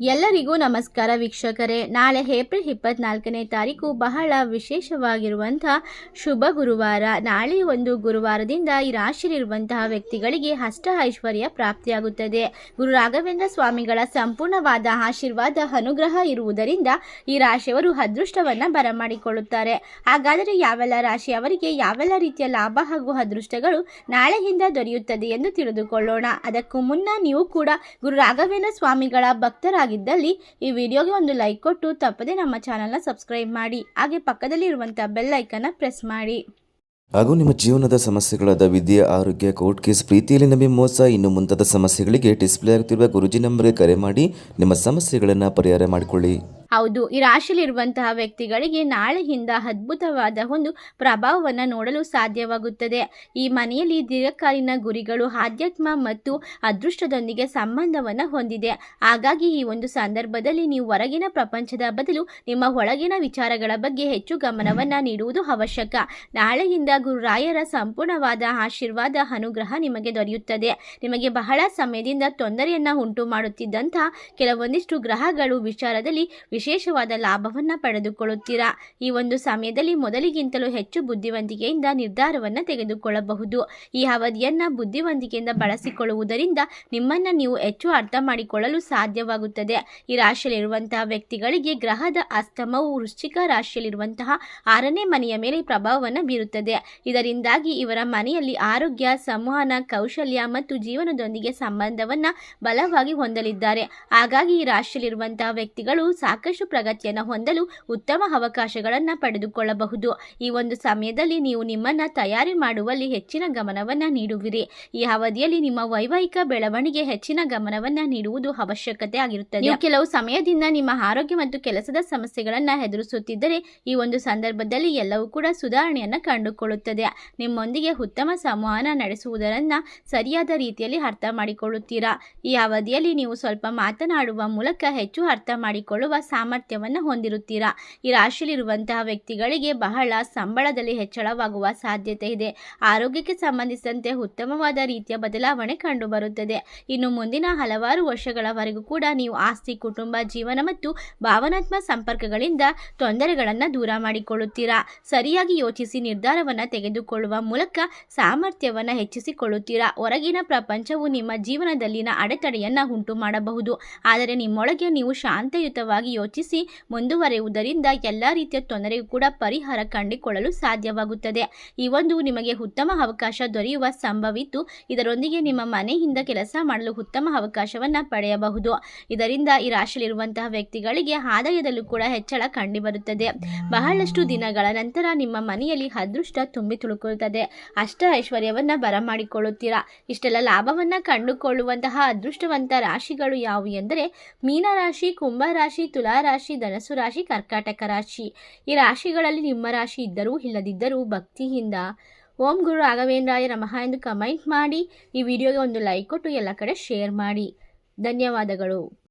ಎಲ್ಲರಿಗೂ ನಮಸ್ಕಾರ ವೀಕ್ಷಕರೇ. ನಾಳೆ ಏಪ್ರಿಲ್ ಇಪ್ಪತ್ನಾಲ್ಕನೇ ತಾರೀಕು ಬಹಳ ವಿಶೇಷವಾಗಿರುವಂತಹ ಶುಭ ಗುರುವಾರ. ನಾಳೆ ಒಂದು ಗುರುವಾರದಿಂದ ಈ ರಾಶಿಯಲ್ಲಿರುವಂತಹ ವ್ಯಕ್ತಿಗಳಿಗೆ ಅಷ್ಟ ಐಶ್ವರ್ಯ ಪ್ರಾಪ್ತಿಯಾಗುತ್ತದೆ. ಗುರು ರಾಘವೇಂದ್ರ ಸ್ವಾಮಿಗಳ ಸಂಪೂರ್ಣವಾದ ಆಶೀರ್ವಾದ, ಅನುಗ್ರಹ ಇರುವುದರಿಂದ ಈ ರಾಶಿಯವರು ಅದೃಷ್ಟವನ್ನು ಬರಮಾಡಿಕೊಳ್ಳುತ್ತಾರೆ. ಹಾಗಾದರೆ ಯಾವೆಲ್ಲ ರಾಶಿಯವರಿಗೆ ಯಾವೆಲ್ಲ ರೀತಿಯ ಲಾಭ ಹಾಗೂ ಅದೃಷ್ಟಗಳು ನಾಳೆಯಿಂದ ದೊರೆಯುತ್ತದೆ ಎಂದು ತಿಳಿದುಕೊಳ್ಳೋಣ. ಅದಕ್ಕೂ ಮುನ್ನ ನೀವು ಕೂಡ ಗುರು ರಾಘವೇಂದ್ರ ಸ್ವಾಮಿಗಳ ಭಕ್ತರಾಗಿದ್ದಲ್ಲಿ ಈ ವಿಡಿಯೋಗೆ ಒಂದು ಲೈಕ್ ಕೊಟ್ಟು ತಪ್ಪದೆ ನಮ್ಮ ಚಾನಲ್ನ ಸಬ್ಸ್ಕ್ರೈಬ್ ಮಾಡಿ. ಹಾಗೆ ಪಕ್ಕದಲ್ಲಿ ಇರುವಂಥ ಬೆಲ್ ಐಕನ್ನ ಪ್ರೆಸ್ ಮಾಡಿ. ಹಾಗೂ ನಿಮ್ಮ ಜೀವನದ ಸಮಸ್ಯೆಗಳಾದ ವಿದ್ಯೆ, ಆರೋಗ್ಯ, ಕೋರ್ಟ್ ಕೇಸ್, ಪ್ರೀತಿಯಲ್ಲಿ ನಂಬಿ ಮೋಸ, ಇನ್ನು ಮುಂತಾದ ಸಮಸ್ಯೆಗಳಿಗೆ ಡಿಸ್ಪ್ಲೇ ಆಗುತ್ತಿರುವ ಗುರುಜಿ ನಂಬರ್ಗೆ ಕರೆ ಮಾಡಿ ನಿಮ್ಮ ಸಮಸ್ಯೆಗಳನ್ನು ಪರಿಹಾರ ಮಾಡಿಕೊಳ್ಳಿ. ಹೌದು, ಈ ರಾಶಿಯಲ್ಲಿರುವಂತಹ ವ್ಯಕ್ತಿಗಳಿಗೆ ನಾಳೆಯಿಂದ ಅದ್ಭುತವಾದ ಒಂದು ಪ್ರಭಾವವನ್ನು ನೋಡಲು ಸಾಧ್ಯವಾಗುತ್ತದೆ. ಈ ಮನೆಯಲ್ಲಿ ದೀರ್ಘಕಾಲೀನ ಗುರಿಗಳು, ಆಧ್ಯಾತ್ಮ ಮತ್ತು ಅದೃಷ್ಟದೊಂದಿಗೆ ಸಂಬಂಧವನ್ನು ಹೊಂದಿದೆ. ಹಾಗಾಗಿ ಈ ಒಂದು ಸಂದರ್ಭದಲ್ಲಿ ನೀವು ಹೊರಗಿನ ಪ್ರಪಂಚದ ಬದಲು ನಿಮ್ಮ ಒಳಗಿನ ವಿಚಾರಗಳ ಬಗ್ಗೆ ಹೆಚ್ಚು ಗಮನವನ್ನು ನೀಡುವುದು ಅವಶ್ಯಕ. ನಾಳೆಯಿಂದ ಗುರುರಾಯರ ಸಂಪೂರ್ಣವಾದ ಆಶೀರ್ವಾದ, ಅನುಗ್ರಹ ನಿಮಗೆ ದೊರೆಯುತ್ತದೆ. ನಿಮಗೆ ಬಹಳ ಸಮಯದಿಂದ ತೊಂದರೆಯನ್ನು ಉಂಟು ಮಾಡುತ್ತಿದ್ದಂಥ ಕೆಲವೊಂದಿಷ್ಟು ಗ್ರಹಗಳು ವಿಚಾರದಲ್ಲಿ ವಿಶೇಷವಾದ ಲಾಭವನ್ನು ಪಡೆದುಕೊಳ್ಳುತ್ತೀರಾ? ಈ ಒಂದು ಸಮಯದಲ್ಲಿ ಮೊದಲಿಗಿಂತಲೂ ಹೆಚ್ಚು ಬುದ್ಧಿವಂತಿಕೆಯಿಂದ ನಿರ್ಧಾರವನ್ನು ತೆಗೆದುಕೊಳ್ಳಬಹುದು. ಈ ಅವಧಿಯನ್ನು ಬುದ್ಧಿವಂತಿಕೆಯಿಂದ ಬಳಸಿಕೊಳ್ಳುವುದರಿಂದ ನಿಮ್ಮನ್ನು ನೀವು ಹೆಚ್ಚು ಅರ್ಥ ಮಾಡಿಕೊಳ್ಳಲು ಸಾಧ್ಯವಾಗುತ್ತದೆ. ಈ ರಾಶಿಯಲ್ಲಿರುವಂತಹ ವ್ಯಕ್ತಿಗಳಿಗೆ ಗ್ರಹದ ಅಸ್ತಮವು ವೃಶ್ಚಿಕ ರಾಶಿಯಲ್ಲಿರುವಂತಹ ಆರನೇ ಮನೆಯ ಮೇಲೆ ಪ್ರಭಾವವನ್ನು ಬೀರುತ್ತದೆ. ಇದರಿಂದಾಗಿ ಇವರ ಮನೆಯಲ್ಲಿ ಆರೋಗ್ಯ, ಸಂವಹನ, ಕೌಶಲ್ಯ ಮತ್ತು ಜೀವನದೊಂದಿಗೆ ಸಂಬಂಧವನ್ನು ಬಲವಾಗಿ ಹೊಂದಲಿದ್ದಾರೆ. ಹಾಗಾಗಿ ಈ ರಾಶಿಯಲ್ಲಿರುವಂತಹ ವ್ಯಕ್ತಿಗಳು ಸಾಕಷ್ಟು ಪ್ರಗತಿಯನ್ನು ಹೊಂದಲು ಉತ್ತಮ ಅವಕಾಶಗಳನ್ನು ಪಡೆದುಕೊಳ್ಳಬಹುದು. ಈ ಒಂದು ಸಮಯದಲ್ಲಿ ನೀವು ನಿಮ್ಮನ್ನು ತಯಾರಿ ಮಾಡುವಲ್ಲಿ ಹೆಚ್ಚಿನ ಗಮನವನ್ನು ನೀಡುವಿರಿ. ಈ ಅವಧಿಯಲ್ಲಿ ನಿಮ್ಮ ವೈವಾಹಿಕ ಬೆಳವಣಿಗೆ ಹೆಚ್ಚಿನ ಗಮನವನ್ನು ನೀಡುವುದು ಅವಶ್ಯಕತೆ ಆಗಿರುತ್ತದೆ. ಕೆಲವು ಸಮಯದಿಂದ ನಿಮ್ಮ ಆರೋಗ್ಯ ಮತ್ತು ಕೆಲಸದ ಸಮಸ್ಯೆಗಳನ್ನು ಎದುರಿಸುತ್ತಿದ್ದರೆ ಈ ಒಂದು ಸಂದರ್ಭದಲ್ಲಿ ಎಲ್ಲವೂ ಕೂಡ ಸುಧಾರಣೆಯನ್ನು ಕಂಡುಕೊಳ್ಳುತ್ತದೆ. ನಿಮ್ಮೊಂದಿಗೆ ಉತ್ತಮ ಸಂವಹನ ನಡೆಸುವುದರನ್ನ ಸರಿಯಾದ ರೀತಿಯಲ್ಲಿ ಅರ್ಥ ಮಾಡಿಕೊಳ್ಳುತ್ತೀರಾ? ಈ ಅವಧಿಯಲ್ಲಿ ನೀವು ಸ್ವಲ್ಪ ಮಾತನಾಡುವ ಮೂಲಕ ಹೆಚ್ಚು ಅರ್ಥ ಮಾಡಿಕೊಳ್ಳುವ ಸಾಮರ್ಥ್ಯವನ್ನು ಹೊಂದಿರುತ್ತೀರಾ? ಈ ರಾಶಿಯಲ್ಲಿರುವಂತಹ ವ್ಯಕ್ತಿಗಳಿಗೆ ಬಹಳ ಸಂಬಳದಲ್ಲಿ ಹೆಚ್ಚಳವಾಗುವ ಸಾಧ್ಯತೆ ಇದೆ. ಆರೋಗ್ಯಕ್ಕೆ ಸಂಬಂಧಿಸಿದಂತೆ ಉತ್ತಮವಾದ ರೀತಿಯ ಬದಲಾವಣೆ ಕಂಡುಬರುತ್ತದೆ. ಇನ್ನು ಮುಂದಿನ ಹಲವಾರು ವರ್ಷಗಳವರೆಗೂ ಕೂಡ ನೀವು ಆಸ್ತಿ, ಕುಟುಂಬ, ಜೀವನ ಮತ್ತು ಭಾವನಾತ್ಮಕ ಸಂಪರ್ಕಗಳಿಂದ ತೊಂದರೆಗಳನ್ನು ದೂರ ಮಾಡಿಕೊಳ್ಳುತ್ತೀರಾ? ಸರಿಯಾಗಿ ಯೋಚಿಸಿ ನಿರ್ಧಾರವನ್ನು ತೆಗೆದುಕೊಳ್ಳುವ ಮೂಲಕ ಸಾಮರ್ಥ್ಯವನ್ನು ಹೆಚ್ಚಿಸಿಕೊಳ್ಳುತ್ತೀರಾ? ಹೊರಗಿನ ಪ್ರಪಂಚವು ನಿಮ್ಮ ಜೀವನದಲ್ಲಿನ ಅಡೆತಡೆಯನ್ನು ಉಂಟು ಮಾಡಬಹುದು ಆದರೆ ನಿಮ್ಮೊಳಗೆ ನೀವು ಶಾಂತಯುತವಾಗಿ ಯೋಚಿಸಿ ಮುಂದುವರೆಯುವುದರಿಂದ ಎಲ್ಲ ರೀತಿಯ ತೊಂದರೆಗೂ ಕೂಡ ಪರಿಹಾರ ಕಂಡುಕೊಳ್ಳಲು ಸಾಧ್ಯವಾಗುತ್ತದೆ. ಈ ಒಂದು ನಿಮಗೆ ಉತ್ತಮ ಅವಕಾಶ ದೊರೆಯುವ ಸಂಭವಿತ್ತು ಇದರೊಂದಿಗೆ ನಿಮ್ಮ ಮನೆಯಿಂದ ಕೆಲಸ ಮಾಡಲು ಉತ್ತಮ ಅವಕಾಶವನ್ನು ಪಡೆಯಬಹುದು. ಇದರಿಂದ ಈ ರಾಶಿಯಲ್ಲಿರುವಂತಹ ವ್ಯಕ್ತಿಗಳಿಗೆ ಆದಾಯದಲ್ಲೂ ಕೂಡ ಹೆಚ್ಚಳ ಕಂಡುಬರುತ್ತದೆ. ಬಹಳಷ್ಟು ದಿನಗಳ ನಂತರ ನಿಮ್ಮ ಮನೆಯಲ್ಲಿ ಅದೃಷ್ಟ ತುಂಬಿ ತುಳುಕುತ್ತದೆ. ಅಷ್ಟ ಐಶ್ವರ್ಯವನ್ನು ಬರಮಾಡಿಕೊಳ್ಳುತ್ತೀರಾ? ಇಷ್ಟೆಲ್ಲ ಲಾಭವನ್ನು ಕಂಡುಕೊಳ್ಳುವಂತಹ ಅದೃಷ್ಟವಂತ ರಾಶಿಗಳು ಯಾವುವು ಎಂದರೆ, ಮೀನರಾಶಿ, ಕುಂಭರಾಶಿ ತುಲಾರಾಶಿ ಧನಸು ರಾಶಿ, ಕರ್ಕಾಟಕ ರಾಶಿ. ಈ ರಾಶಿಗಳಲ್ಲಿ ನಿಮ್ಮ ರಾಶಿ ಇದ್ದರೂ ಇಲ್ಲದಿದ್ದರೂ ಭಕ್ತಿಯಿಂದ ಓಂ ಗುರು ರಾಘವೇಂದ್ರಾಯ ನಮಃ ಎಂದು ಕಮೆಂಟ್ ಮಾಡಿ. ಈ ವಿಡಿಯೋಗೆ ಒಂದು ಲೈಕ್ ಕೊಟ್ಟು ಎಲ್ಲ ಕಡೆ ಶೇರ್ ಮಾಡಿ. ಧನ್ಯವಾದಗಳು.